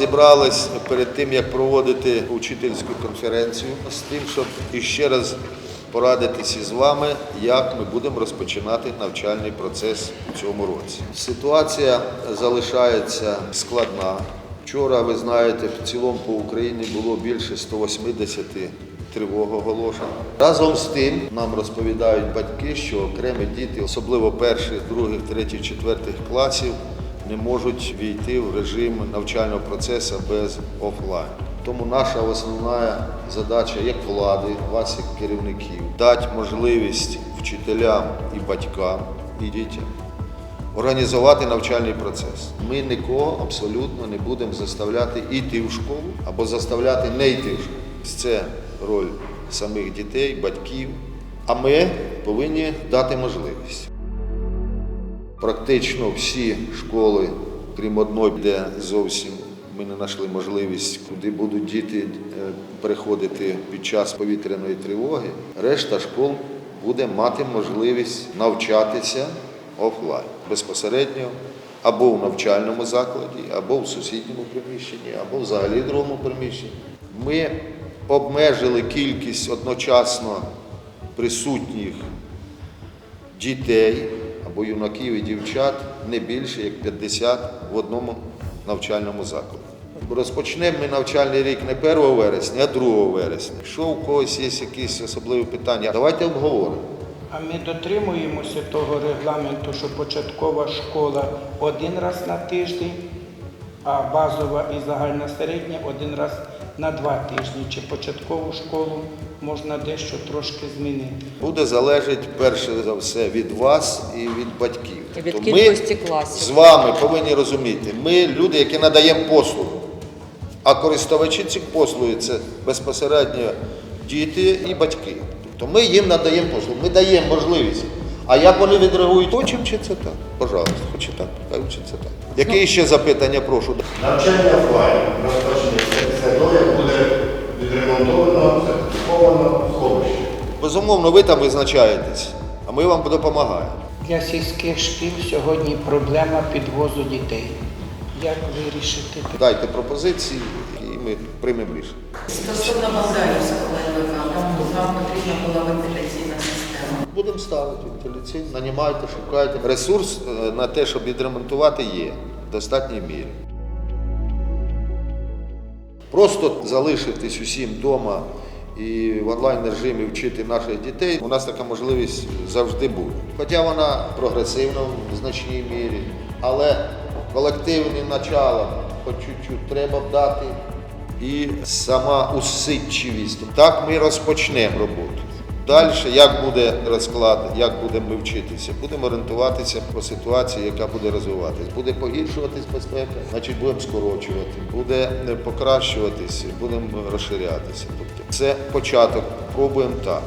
Зібрались перед тим, як проводити учительську конференцію, з тим, щоб іще раз порадитися з вами, як ми будемо розпочинати навчальний процес у цьому році. Ситуація залишається складна. Вчора, ви знаєте, в цілому по Україні було більше 180 тривог оголошень. Разом з тим нам розповідають батьки, що окремі діти, особливо перших, других, третіх, четвертих класів, не можуть війти в режим навчального процесу без офлайн. Тому наша основна задача як влади, вас як керівників, дати можливість вчителям і батькам, і дітям організувати навчальний процес. Ми нікого абсолютно не будемо заставляти йти в школу або заставляти не йти в школу. Це роль самих дітей, батьків. А ми повинні дати можливість. Практично всі школи, крім одної, де зовсім ми не знайшли можливість, куди будуть діти е, переходити під час повітряної тривоги, решта школ буде мати можливість навчатися офлайн безпосередньо або в навчальному закладі, або в сусідньому приміщенні, або взагалі в другому приміщенні. Ми обмежили кількість одночасно присутніх дітей або юнаків і дівчат не більше як 50 в одному навчальному закладі. Розпочнемо ми навчальний рік не 1 вересня, а 2 вересня. Якщо у когось є якісь особливі питання, давайте обговоримо. А ми дотримуємося того регламенту, що початкова школа один раз на тиждень, а базова і загальна середня один раз на два тижні. Чи початкову школу можна дещо трошки змінити? Буде залежати перше за все від вас і від батьків. Від То кількості ми класів. з вами повинні розуміти, ми люди, які надаємо послугу. А користувачі цих послуг це безпосередньо діти і батьки. Тобто ми їм надаємо послугу, ми даємо можливість. А як вони відреагують, хочемо чи це так? Пожалуйста, хоче так, хай вчиться так. Які ще запитання, прошу. Навчання офлайн розпочнеться після того, як буде відремонтовано, сертифіковано сховище. Безумовно, ви там визначаєтесь, а ми вам допомагаємо. Для сільських шкіл сьогодні проблема підвозу дітей. Як вирішити? Дайте пропозиції і ми приймемо рішення. Стосовно Болгарівського ЛВК, нам потрібна була вентиляційна система. Будемо ставити вентиляційно, нанімайте, шукайте. Ресурс е, на те, щоб відремонтувати, є в достатній мірі. Просто залишитись усім вдома і в онлайн режимі вчити наших дітей. У нас така можливість завжди буде. Хоча вона прогресивна в значній мірі, але колективні начала по чуть-чуть треба дати і сама усидчивість. Так ми розпочнемо роботу. Далі, як буде розклад, як будемо ми вчитися, будемо орієнтуватися по ситуації, яка буде розвиватись. Буде погіршуватись безпека, значить будемо скорочувати, буде е, покращуватися, будемо розширятися. Тобто це початок. Пробуємо так.